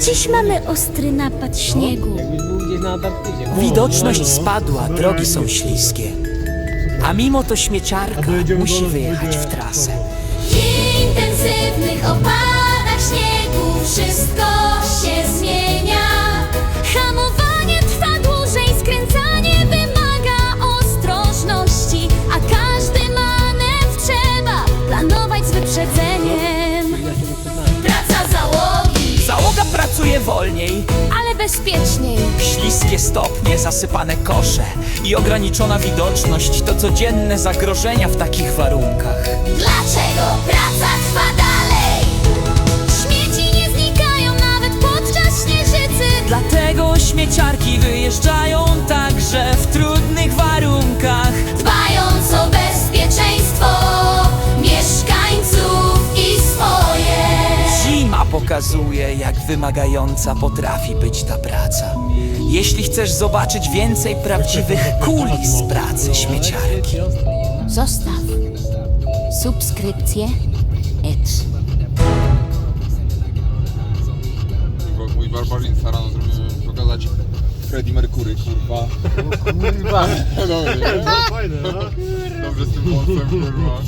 Dziś mamy ostry napad śniegu. Widoczność spadła, drogi są śliskie. A mimo to śmieciarka musi wyjechać w trasę. Pracuje wolniej, ale bezpieczniej. śliskie stopnie, zasypane kosze i ograniczona widoczność to codzienne zagrożenia w takich warunkach. Dlaczego praca trwa dalej? Śmieci nie znikają nawet podczas śnieżycy. Dlatego śmieciarki wyjeżdżają także pokazuje, jak wymagająca potrafi być ta praca. Jeśli chcesz zobaczyć więcej prawdziwych kulis pracy śmieciarki, Zostaw subskrypcję et. Bo mój barbarzyń rano zrobimy pokazać Freddie Mercury, kurwa. Kurwa. Dobrze, Fajne, no. dobrze z tym włosem, kurwa.